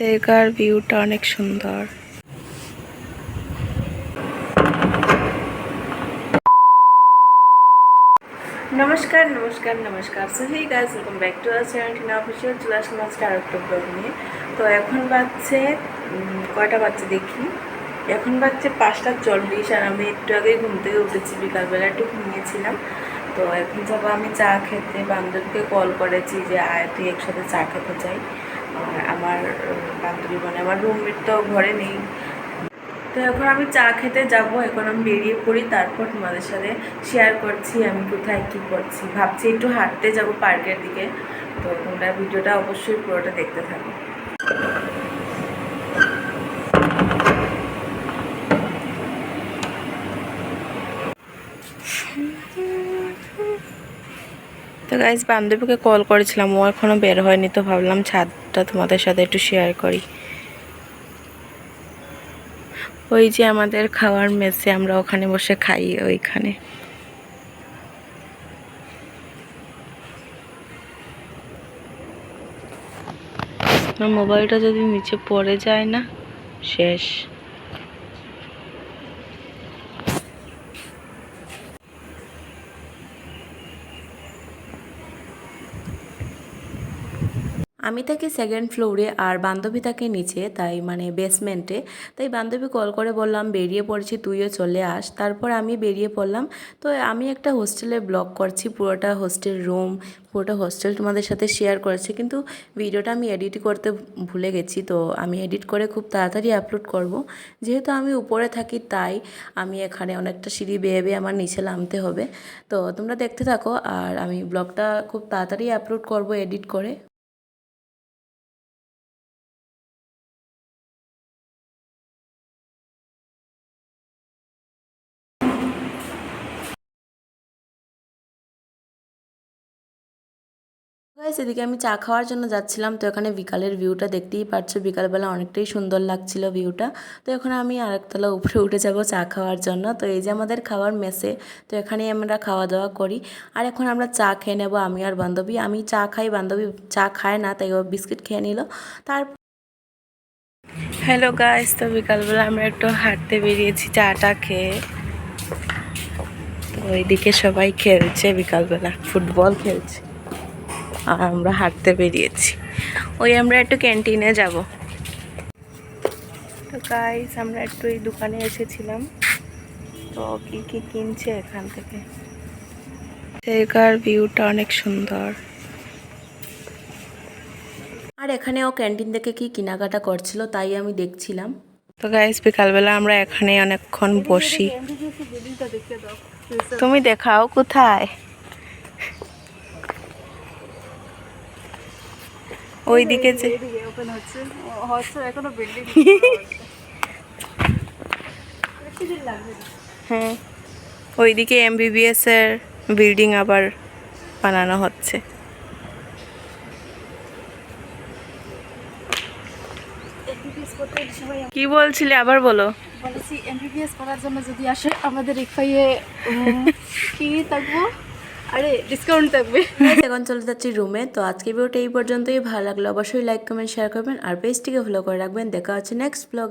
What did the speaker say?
জায়গার ভিউটা অনেক সুন্দর। নমস্কার নমস্কার নমস্কার। So hey guys welcome back to our channel Tina official চলে আসলাম আজকে আর একটা ব্লগ নিয়ে। তো এখন বাজছে কয়টা বাজছে দেখি। এখন বাজছে পাঁচটা চল্লিশ আর আমি একটু আগে ঘুম থেকে উঠেছি, বিকালবেলা একটু ঘুমিয়েছিলাম। তো এখন যাব আমি চা খেতে। বান্ধবীকে কল করেছি যে, আয়, তুই একসাথে চা খেতে চাই আর আমার বান্ধবী মানে আমার রুমমেট তো ঘরে নেই। তো এখন আমি চা খেতে যাব। এখন আমি বেরিয়ে পড়ি। তারপর তোমাদের সাথে শেয়ার করছি আমি কোথায়, কী করছি। ভাবছি একটু হাঁটতে যাব পার্কের দিকে। তো তোমরা ভিডিওটা অবশ্যই পুরোটা দেখতে থাকো। তো গাইজ বান্ধবীকে কল করেছিলাম, ও এখনও বের হয়নি, তো ভাবলাম ছাদটা তোমাদের সাথে একটু শেয়ার করি। ওই যে আমাদের খাওয়ার মেসে আমরা ওখানে বসে খাই, ওইখানে। মোবাইলটা যদি নিচে পড়ে যায় না, শেষ। আমি থাকি সেকেন্ড ফ্লোরে আর বান্ধবী থাকে নিচে, তাই মানে বেসমেন্টে তাই বান্ধবী কল করে বললাম, বেরিয়ে পড়ছি, তুইও চলে আস। তারপর আমি বেরিয়ে পড়লাম। তো আমি একটা হোস্টেলে ব্লগ করছি, পুরোটা হোস্টেল রুম পুরোটা হোস্টেল তোমাদের সাথে শেয়ার করেছি। কিন্তু ভিডিওটা আমি এডিট করতে ভুলে গেছি, তো আমি এডিট করে খুব তাড়াতাড়ি আপলোড করব। যেহেতু আমি উপরে থাকি, তাই আমি এখানে অনেকটা সিঁড়ি বেয়ে বেয়ে আমার নিচে নামতে হবে। তো তোমরা দেখতে থাকো, আর আমি ব্লগটা খুব তাড়াতাড়ি আপলোড করব এডিট করে। গাইস এদিকে আমি চা খাওয়ার জন্য যাচ্ছিলাম, তো এখানে বিকালের ভিউটা দেখতেই পাচ্ছ বিকালবেলা অনেকটাই সুন্দর লাগছিল ভিউটা। তো এখন আমি আরেকতলা উপরে উঠে যাব চা খাওয়ার জন্য। তো এই যে আমাদের খাওয়ার মেসে, তো এখানেই আমরা খাওয়া দাওয়া করি। আর এখন আমরা চা খেয়ে নেব, আমি আর বান্ধবী। আমি চা খাই, বান্ধবী চা খায় না, তাই ও বিস্কিট খেয়ে নিল। তার হ্যালো গাইস তো বিকালবেলা আমরা একটু হাঁটতে বেরিয়েছি চাটা খেয়ে। তো ওইদিকে সবাই খেলছে, বিকালবেলা ফুটবল খেলছে। আর আমরা হাঁটতে বেরিয়েছি। ওই আমরা একটু ক্যান্টিনে যাব। তো গাইস আমরা একটু এই দোকানে এসেছিলাম। তো কি কি কিনছে এখান থেকে? জায়গার ভিউটা অনেক সুন্দর। আর এখানে ও ক্যান্টিন থেকে কি কেনাকাটা করছিল তাই আমি দেখছিলাম। তো গাইস বিকালবেলা আমরা এখানে অনেকক্ষণ বসি। তুমি দেখাও কোথায়? ওইদিকে যে ওপেন হচ্ছে। হচ্ছে এখনও বিল্ডিং হ্যাঁ। ওইদিকে এমবিবিএস এর বিল্ডিং আবার বানানো হচ্ছে। কি বলছিলে? আবার বলো। বলেছি এমবিবিএস করার জন্য যদি আসে আমাদের রিফাইয়ে কি থাকব? আরে ডিসকাউন্ট থাকবে। এখন চলে যাচ্ছি রুমে তো আজকে ভিডিওটা এই পর্যন্তই। ভালো লাগল অবশ্যই লাইক কমেন্ট শেয়ার করবেন। আর পেজটিকে ফলো করে রাখবেন। দেখা হচ্ছে নেক্সট ব্লগ